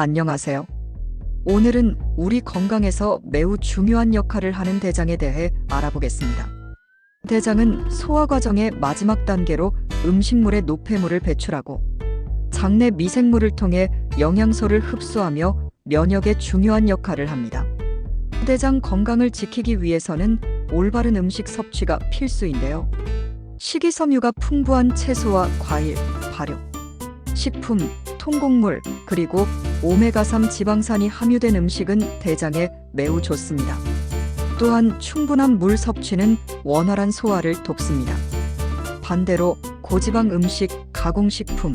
안녕하세요. 오늘은 우리 건강에서 매우 중요한 역할을 하는 대장에 대해 알아보겠습니다. 대장은 소화 과정의 마지막 단계로 음식물의 노폐물을 배출하고 장내 미생물을 통해 영양소를 흡수하며 면역에 중요한 역할을 합니다. 대장 건강을 지키기 위해서는 올바른 음식 섭취가 필수인데요. 식이섬유가 풍부한 채소와 과일, 발효, 식품, 통곡물, 그리고 오메가3 지방산이 함유된 음식은 대장에 매우 좋습니다. 또한 충분한 물 섭취는 원활한 소화를 돕습니다. 반대로 고지방 음식, 가공식품,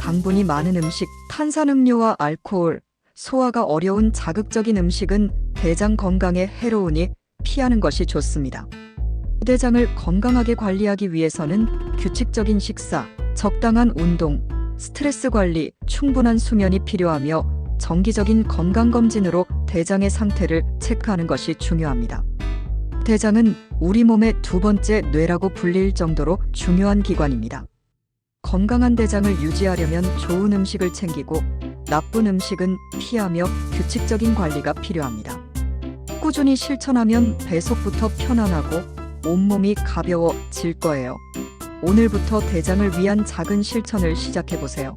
당분이 많은 음식, 탄산음료와 알코올, 소화가 어려운 자극적인 음식은 대장 건강에 해로우니 피하는 것이 좋습니다. 대장을 건강하게 관리하기 위해서는 규칙적인 식사, 적당한 운동, 스트레스 관리, 충분한 수면이 필요하며 정기적인 건강검진으로 대장의 상태를 체크하는 것이 중요합니다. 대장은 우리 몸의 두 번째 뇌라고 불릴 정도로 중요한 기관입니다. 건강한 대장을 유지하려면 좋은 음식을 챙기고 나쁜 음식은 피하며 규칙적인 관리가 필요합니다. 꾸준히 실천하면 배속부터 편안하고 온몸이 가벼워질 거예요. 오늘부터 대장을 위한 작은 실천을 시작해 보세요.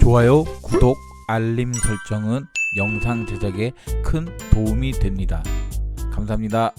좋아요, 구독, 알림 설정은 영상 제작에 큰 도움이 됩니다. 감사합니다.